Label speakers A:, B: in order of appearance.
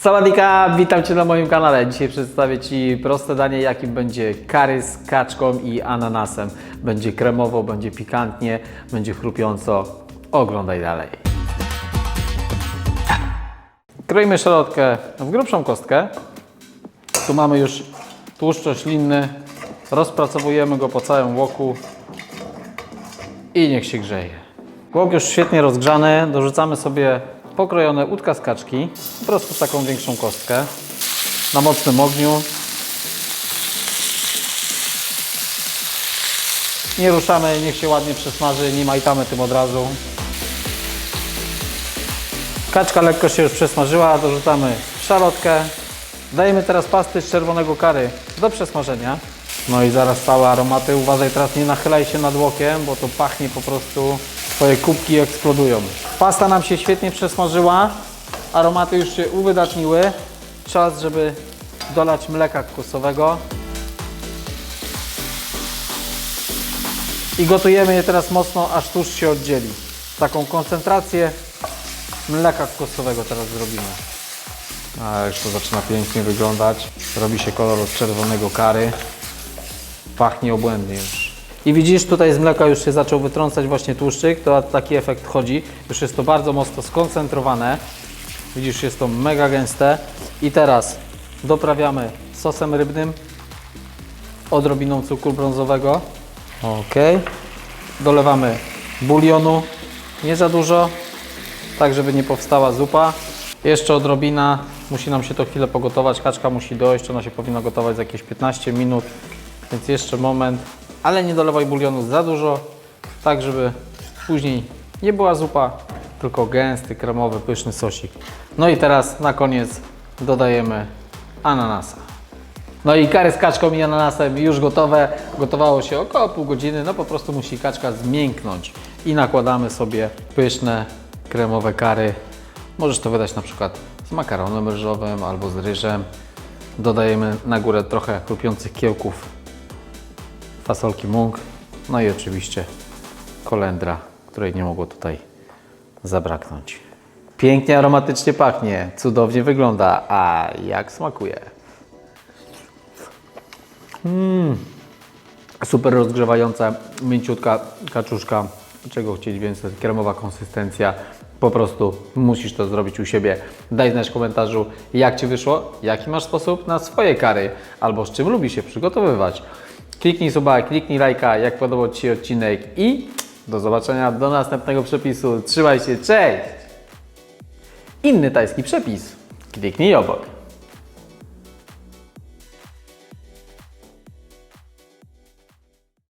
A: Sawadika, witam Cię na moim kanale. Dzisiaj przedstawię Ci proste danie, jakim będzie kary z kaczką i ananasem. Będzie kremowo, będzie pikantnie, będzie chrupiąco. Oglądaj dalej. Kroimy szalotkę w grubszą kostkę. Tu mamy już tłuszczoślinny. Rozpracowujemy go po całym łoku i niech się grzeje. Łok już świetnie rozgrzany. Dorzucamy sobie pokrojone łódka z kaczki. Po prostu taką większą kostkę. Na mocnym ogniu. Nie ruszamy, niech się ładnie przesmaży, nie majtamy tym od razu. Kaczka lekko się już przesmażyła, dorzucamy szalotkę. Dajemy teraz pasty z czerwonego kary do przesmażenia. No i zaraz całe aromaty. Uważaj teraz nie nachylaj się nad łokiem, bo to pachnie po prostu, twoje kubki eksplodują. Pasta nam się świetnie przesmażyła, aromaty już się uwydatniły. Czas, żeby dolać mleka kokosowego. I gotujemy je teraz mocno, aż tłuszcz się oddzieli. Taką koncentrację mleka kokosowego teraz zrobimy. A już to zaczyna pięknie wyglądać. Robi się kolor od czerwonego kary. Pachnie obłędnie już. I widzisz, tutaj z mleka już się zaczął wytrącać właśnie tłuszczyk, to taki efekt chodzi. Już jest to bardzo mocno skoncentrowane. Widzisz, jest to mega gęste. I teraz doprawiamy sosem rybnym, odrobiną cukru brązowego. Ok. Dolewamy bulionu, nie za dużo, tak żeby nie powstała zupa. Jeszcze odrobina, musi nam się to chwilę pogotować, kaczka musi dojść, ona się powinna gotować za jakieś 15 minut, więc jeszcze moment, ale nie dolewaj bulionu za dużo, tak żeby później nie była zupa, tylko gęsty, kremowy, pyszny sosik. No i teraz na koniec dodajemy ananasa. No i kary z kaczką i ananasem już gotowe. Gotowało się około pół godziny. No po prostu musi kaczka zmięknąć. I nakładamy sobie pyszne, kremowe kary. Możesz to wydać na przykład z makaronem ryżowym albo z ryżem. Dodajemy na górę trochę chrupiących kiełków fasolki mung. No i oczywiście kolendra, której nie mogło tutaj zabraknąć. Pięknie aromatycznie pachnie, cudownie wygląda, a jak smakuje? Super rozgrzewająca, mięciutka kaczuszka. Czego chcieć więcej? Kremowa konsystencja. Po prostu musisz to zrobić u siebie. Daj znać w komentarzu, jak Ci wyszło, jaki masz sposób na swoje kary, albo z czym lubisz się przygotowywać. Kliknij suba, kliknij lajka, jak podobał Ci się odcinek i do zobaczenia do następnego przepisu. Trzymaj się, cześć! Inny tajski przepis. Kliknij obok.